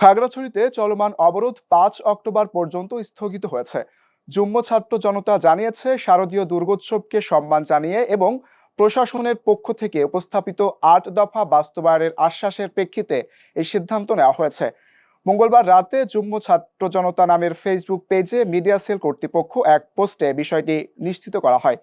খাগড়াছড়িতে চলমান অবরোধ পাঁচ অক্টোবর পর্যন্ত স্থগিত হয়েছে। যুগ্ম ছাত্র জনতা জানিয়েছে, শারদীয় দুর্গোৎসবকে সম্মান জানিয়ে এবং প্রশাসনের পক্ষ থেকে উপস্থাপিত আট দফা বাস্তবায়নের আশ্বাসের প্রেক্ষিতে এই সিদ্ধান্ত নেওয়া হয়েছে। মঙ্গলবার রাতে যুগ্ম ছাত্র জনতা নামের ফেসবুক পেজে মিডিয়া সেল কর্তৃপক্ষ এক পোস্টে বিষয়টি নিশ্চিত করা হয়।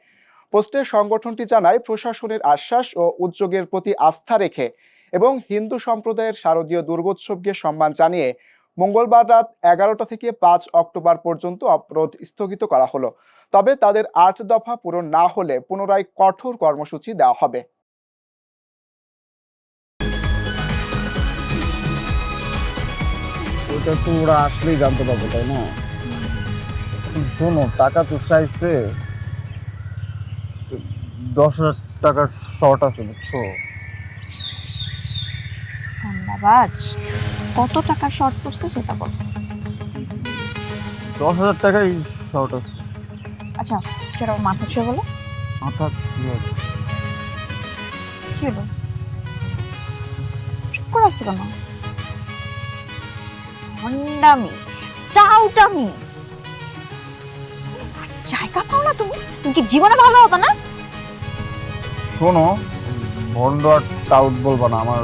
পোস্টে সংগঠনটি জানায়, প্রশাসনের আশ্বাস ও উদ্যোগের প্রতি আস্থা রেখে এবং হিন্দু সম্প্রদায়ের শারদীয় দুর্গোৎসবকে সম্মান জানিয়ে মঙ্গলবার রাত এগারোটা থেকে পাঁচ অক্টোবর পর্যন্ত অবরোধ স্থগিত করা হলো। তবে তাদের আট দফা পূরণ না হলে পুনরায় কঠোর কর্মসূচি দেওয়া হবে। আসলেই জানতে তাই না? শোনো, টাকা তো চাইছে। দশ হাজার টাকার শর্ট আছে, বুঝছ? ধন্যবাদ। কত টাকা শর্ট পড়ছে সেটা বল। দশ হাজার টাকাই শর্ট আছে। আচ্ছা সেটা মাথা ছুঁয়ে বলো। মাথা কি হলো? চুপ করে আসছো কেন? ভণ্ডামি টাউটামি। জায়গা পাও না তুমি? তুমি কি জীবনে ভালো হবে না? শোনো ভন্ড আর টাউট বলবা না আমার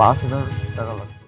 পাঁচ হাজার টাকা লাগবে